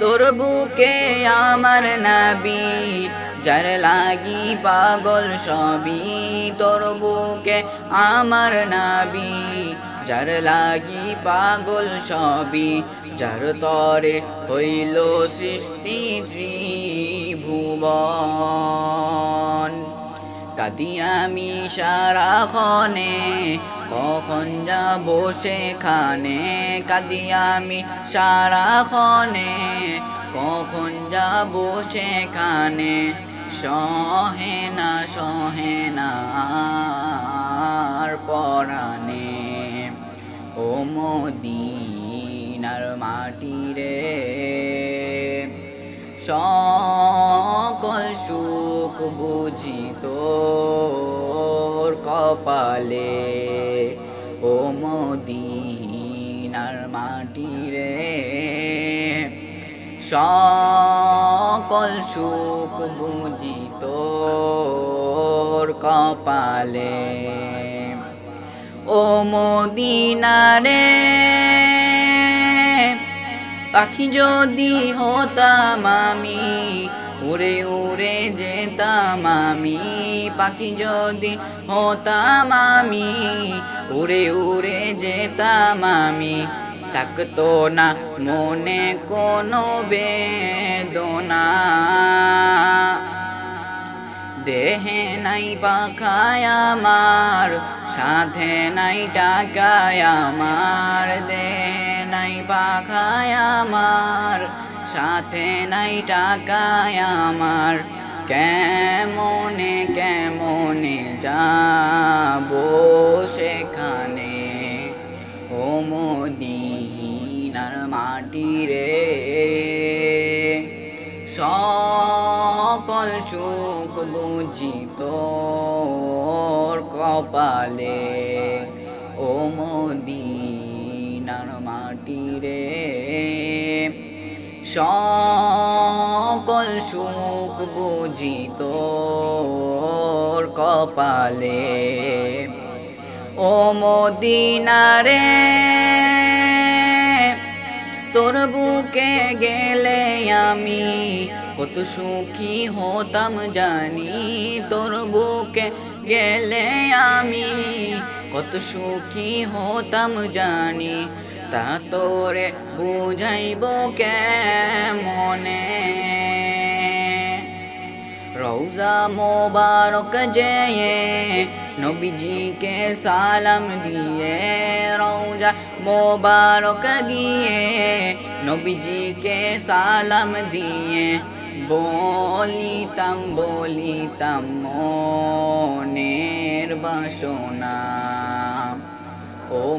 তোর বুকে আমার নাবি, যার লাগি পাগল সবই তোর বুকে আমার নাবি, যার লাগি পাগল সবই, যার তরে হইল সৃষ্টি ত্রিভুবন। কাঁদি আমি সারাক্ষণে কখন যাব সেখানে? কাঁদি আমি সারাক্ষণে। কখন যাব সেখানে? সহে না সহে না পরাণে। ও মদিনার মাটি রে সকল সুখ বুঝি তোর কপালে। ও মদিনার মাটি রে সকল সুখ বুঝি তোর কপালে। ও মদিনারে পাখি যদি হতাম আমি উড়ে উড়ে যেতাম আমি, পাখি যদি হতাম আমি উড়ে উড়ে যেতাম আমি, থাকতো না মনে কোনো বেদনা। দেহে নাই পাখায় আমার, সাথে নাই টাকায় আমার, দেহে নাই পাখায় আমার সাথে নাই টাকায় আমার। কেমনে কেমনে যাব সেখানে? ও মদিনার মাটি রে সকল সুখ বুঝি তোর কপালে। ও মদিনার মাটি রে সকল সুখ বুঝি তোর কপালে। ও মদিনারে তোর বুকে গেলে আমি কত সুখী হতাম জানি। তোর বুকে গেলে আমি কত সুখী হতাম জানি। তা তোরে বুঝাইব কেমনে? রৌজা মোবারক যেয়ে নবীজিকে সালাম দিয়ে রৌজা মোবারক গিয়ে নবীজিকে সালাম দিয়ে, বলিতাম বলিতাম মনের বাসনা। ও